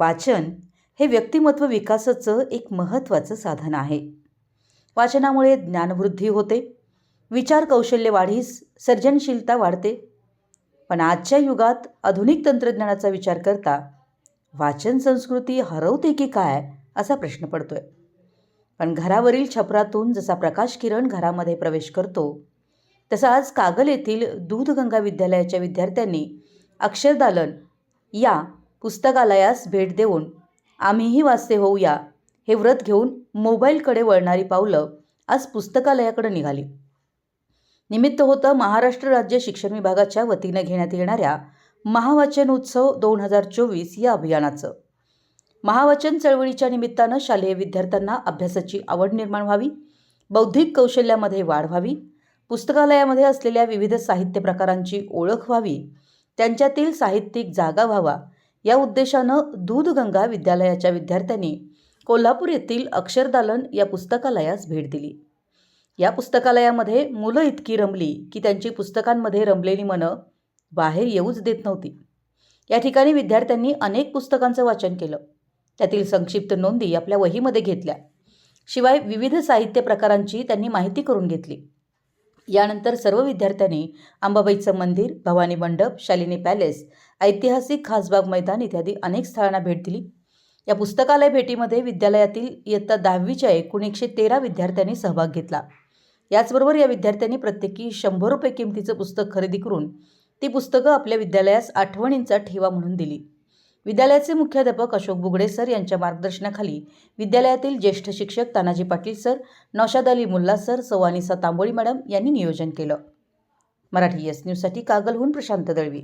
वाचन हे व्यक्तिमत्व विकासाचं एक महत्त्वाचं साधन आहे. वाचनामुळे ज्ञानवृद्धी होते. विचार कौशल्य वाढीस सर्जनशीलता वाढते. पण आजच्या युगात आधुनिक तंत्रज्ञानाचा विचार करता वाचन संस्कृती हरवते की काय असा प्रश्न पडतोय. पण घरावरील छपरातून जसा प्रकाश किरण घरामध्ये प्रवेश करतो तसा आज कागल येथील दूधगंगा विद्यालयाच्या विद्यार्थ्यांनी अक्षरदालन या पुस्तकालयास भेट देऊन आम्हीही वाचते होऊया हे व्रत घेऊन मोबाईलकडे वळणारी पावलं आज पुस्तकालयाकडे निघाली. निमित्त होतं महाराष्ट्र राज्य शिक्षण विभागाच्या वतीनं घेण्यात येणाऱ्या महावाचन उत्सव दोन हजार चोवीस या अभियानाचं. महावाचन चळवळीच्या निमित्तानं शालेय विद्यार्थ्यांना अभ्यासाची आवड निर्माण व्हावी बौद्धिक कौशल्यामध्ये वाढ व्हावी पुस्तकालयामध्ये असलेल्या विविध साहित्य प्रकारांची ओळख व्हावी त्यांच्यातील साहित्यिक जागा व्हावा या उद्देशानं दूधगंगा विद्यालयाच्या विद्यार्थ्यांनी कोल्हापूर येथील अक्षरदालन या पुस्तकालयास भेट दिली. या पुस्तकालयामध्ये मुलं इतकी रमली की त्यांची पुस्तकांमध्ये रमलेली मनं बाहेर येऊच देत नव्हती. या ठिकाणी विद्यार्थ्यांनी अनेक पुस्तकांचं वाचन केलं. त्यातील संक्षिप्त नोंदी आपल्या वहीमध्ये घेतल्या. शिवाय विविध साहित्य प्रकारांची त्यांनी माहिती करून घेतली. यानंतर सर्व विद्यार्थ्यांनी अंबाबाईचं मंदिर भवानी मंडप शालिनी पॅलेस ऐतिहासिक खासबाग मैदान इत्यादी अनेक स्थळांना भेट दिली. या पुस्तकालय भेटीमध्ये विद्यालयातील इयत्ता दहावीच्या एकूण एकशे तेरा विद्यार्थ्यांनी सहभाग घेतला. याचबरोबर या विद्यार्थ्यांनी प्रत्येकी शंभर रुपये किमतीचं पुस्तक खरेदी करून ती पुस्तकं आपल्या विद्यालयास आठवणींचा ठेवा म्हणून दिली. विद्यालयाचे मुख्याध्यापक अशोक बुगडे सर यांच्या मार्गदर्शनाखाली विद्यालयातील ज्येष्ठ शिक्षक Tanaji Patil sir Naushad Ali Mulla sir Savanisa Tamboli madam यांनी नियोजन केलं. मराठी एस न्यूजसाठी कागलहून प्रशांत दळवी.